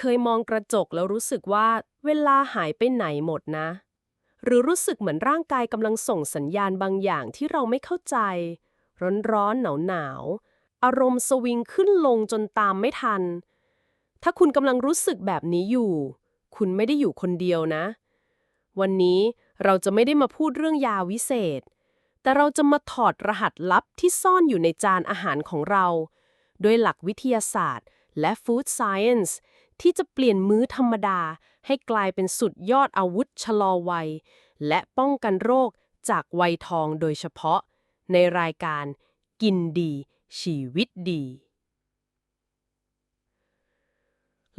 เคยมองกระจกแล้วรู้สึกว่าเวลาหายไปไหนหมดนะ หรือรู้สึกเหมือนร่างกายกำลังส่งสัญญาณบางอย่างที่เราไม่เข้าใจ ร้อนๆ หนาวๆ อารมณ์สวิงขึ้นลงจนตามไม่ทัน ถ้าคุณกำลังรู้สึกแบบนี้อยู่ คุณไม่ได้อยู่คนเดียวนะ วันนี้เราจะไม่ได้มาพูดเรื่องยาวิเศษ แต่เราจะมาถอดรหัสลับที่ซ่อนอยู่ในจานอาหารของเราโดยหลักวิทยาศาสตร์และ Food Science ที่จะเปลี่ยนมื้อธรรมดา ให้กลายเป็นสุดยอดอาวุธชะลอวัย และป้องกันโรคจากวัยทองโดยเฉพาะ ในรายการกินดี ชีวิตดี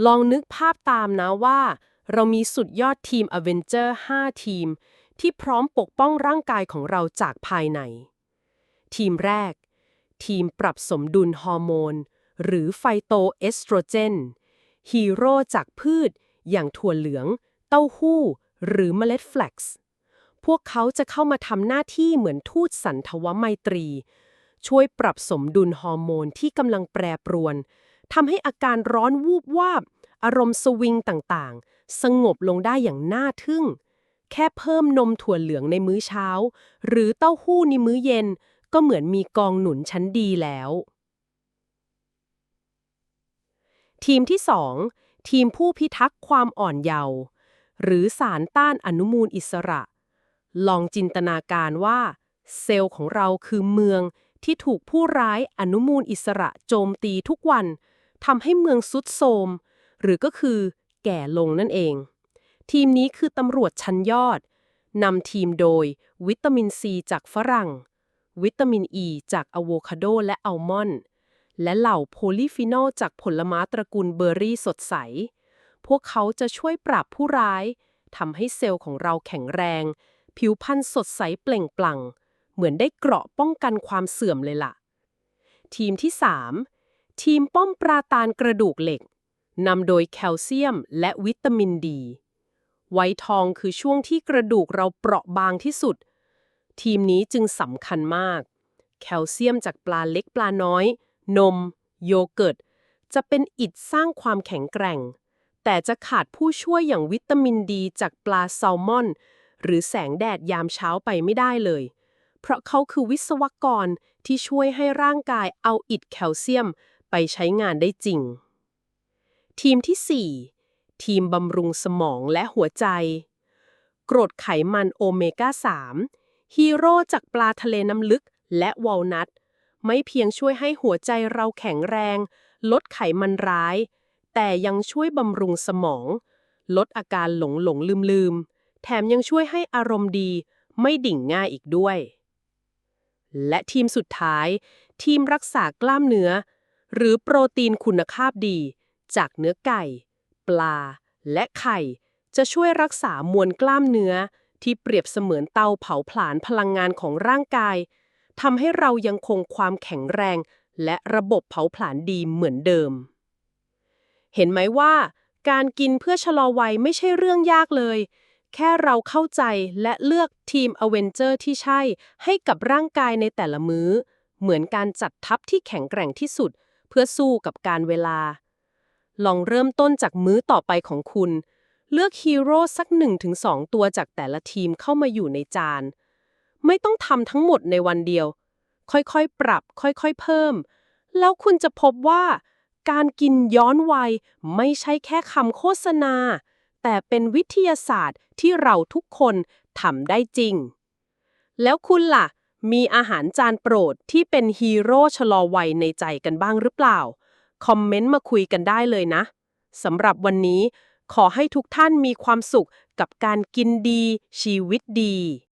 ลองนึกภาพตามนะว่า เรามีสุดยอดทีมอเวนเจอร์5ทีม ที่พร้อมปกป้องร่างกายของเราจากภายใน ทีมแรก ทีมปรับสมดุลฮอร์โมน หรือไฟโตเอสโตรเจน ฮีโร่จากพืช อย่างถั่วเหลือง เต้าหู้ หรือเมล็ดแฟลกซ์พวกเขาจะเข้ามาทำหน้าที่เหมือนทูตสันทวไมตรี ช่วยปรับสมดุลฮอร์โมนที่กำลังแปรปรวนทำให้อาการร้อนวูบวาบ อารมณ์สวิงต่างๆ สงบลงได้อย่างน่าทึ่ง แค่เพิ่มนมถั่วเหลืองในมื้อเช้า หรือเต้าหู้ในมื้อเย็น ก็เหมือนมีกองหนุนชั้นดีแล้ว ทีมที่ 2 ทีมผู้พิทักษ์ความอ่อนเยาว์หรือสารต้านอนุมูลอิสระ ลองจินตนาการว่า เซลล์ของเราคือเมืองที่ถูกผู้ร้ายอนุมูลอิสระโจมตีทุกวันทำให้เมืองสุดโทรมหรือก็คือแก่ลงนั่นเอง ทีมนี้คือตำรวจชั้นยอดนำทีมโดยวิตามินซีจากฝรั่ง วิตามินอ e ีจากอะโวคาโดและอัลมอนด์ และเหล่าโพลีฟีนอลจากผลไม้ตระกูลเบอร์รี่สดใส พวกเขาจะช่วยปราบผู้ร้ายทำให้เซลล์ของเราแข็งแรง ผิวพรรณสดใสเปล่งปลั่ง เหมือนได้เกราะป้องกันความเสื่อมเลยล่ะ ทีมที่ 3 ทีมป้อมปราตานกระดูกเหล็กนำโดยแคลเซียมและวิตามินดีไวท์ทองคือช่วงที่กระดูกเราเปราะบางที่สุด ทีมนี้จึงสำคัญมาก แคลเซียมจากปลาเล็กปลาน้อย นม โยเกิร์ต จะเป็นอิฐสร้างความแข็งแกร่ง แต่จะขาดผู้ช่วยอย่างวิตามินดีจากปลาแซลมอน หรือแสงแดดยามเช้าไปไม่ได้เลย เพราะเขาคือวิศวกรที่ช่วยให้ร่างกายเอาอิฐแคลเซียมไปใช้งานได้จริง ทีมที่ 4 ทีมบำรุงสมองและหัวใจ กรดไขมันโอเมก้า 3ฮีโร่จากปลาทะเลน้ำลึกและวอลนัท ไม่เพียงช่วยให้หัวใจเราแข็งแรง ลดไขมันร้าย แต่ยังช่วยบำรุงสมอง ลดอาการหลงหลงลืมลืม แถมยังช่วยให้อารมณ์ดี ไม่ดิ่งง่ายอีกด้วย และทีมสุดท้าย ทีมรักษากล้ามเนื้อ หรือโปรตีนคุณภาพดี จากเนื้อไก่ ปลา และไข่ จะช่วยรักษามวลกล้ามเนื้อที่เปรียบเสมือนเตาเผาผลาญพลังงานของร่างกาย ทำให้เรายังคงความแข็งแรง และระบบเผาผลาญดีเหมือนเดิม เห็นไหมว่า การกินเพื่อชะลอวัยไม่ใช่เรื่องยากเลย แค่เราเข้าใจและเลือกทีมอเวนเจอร์ที่ใช่ ให้กับร่างกายในแต่ละมื้อ เหมือนการจัดทัพที่แข็งแกร่งที่สุด เพื่อสู้กับการเวลา ลองเริ่มต้นจากมื้อต่อไปของคุณ เลือกฮีโร่สัก1-2 ตัวจากแต่ละทีมเข้ามาอยู่ในจาน ไม่ต้องทำทั้งหมดในวันเดียว ค่อยๆ ปรับ ค่อยๆ เพิ่ม แล้วคุณจะพบว่าการกินย้อนวัยไม่ใช่แค่คำโฆษณา แต่เป็นวิทยาศาสตร์ที่เราทุกคนทำได้จริง แล้วคุณล่ะ มีอาหารจานโปรดที่เป็นฮีโร่ชะลอวัยในใจกันบ้างหรือเปล่า คอมเมนต์มาคุยกันได้เลยนะสำหรับวันนี้ ขอให้ทุกท่านมีความสุขกับการกินดี ชีวิตดี